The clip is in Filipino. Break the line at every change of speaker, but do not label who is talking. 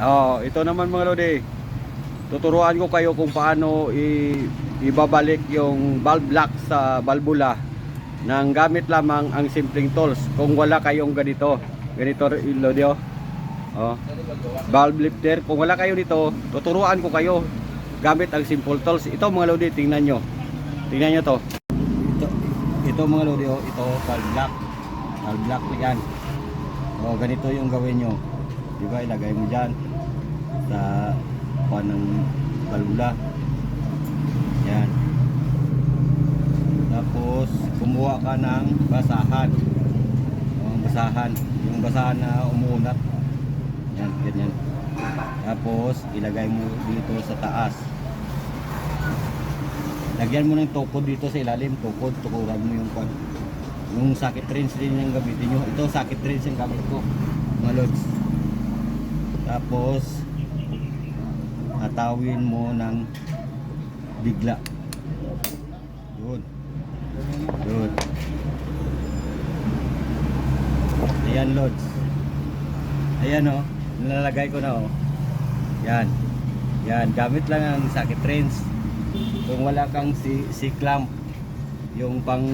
Oh, ito naman mga lodi. Tuturuan ko kayo kung paano i- ibabalik yung valve lock sa valvula nang gamit lamang ang simpleng tools. Kung wala kayong ganito, ganito lodi oh. Oh. Valve lifter, kung wala kayo dito, tuturuan ko kayo gamit ang simple tools. Ito mga lodi, tingnan nyo. Tingnan nyo to. Ito, ito mga lodi oh, ito valve lock. Valve lock yan. Oh, ganito yung gawin nyo. Di ba, ilagay mo dyan sa kuha ng balula. Yan. Tapos, kumuha ka ng basahan. Oh, basahan. Yung basahan na umuunat. Yan, ganyan. Tapos, ilagay mo dito sa taas. Lagyan mo ng tukod dito sa ilalim. Tukod, tukuran mo yung kwan. Yung socket wrench din yung gamitin nyo. Ito, socket wrench yung gamit ko. Mga lods. Tapos, atawin mo ng bigla. Yun. Yun. Ayan, lods. Ayan, oh. Nilalagay ko na, oh. Yan. Yan. Gamit lang ang socket wrench. Kung wala kang si, si clamp, yung pang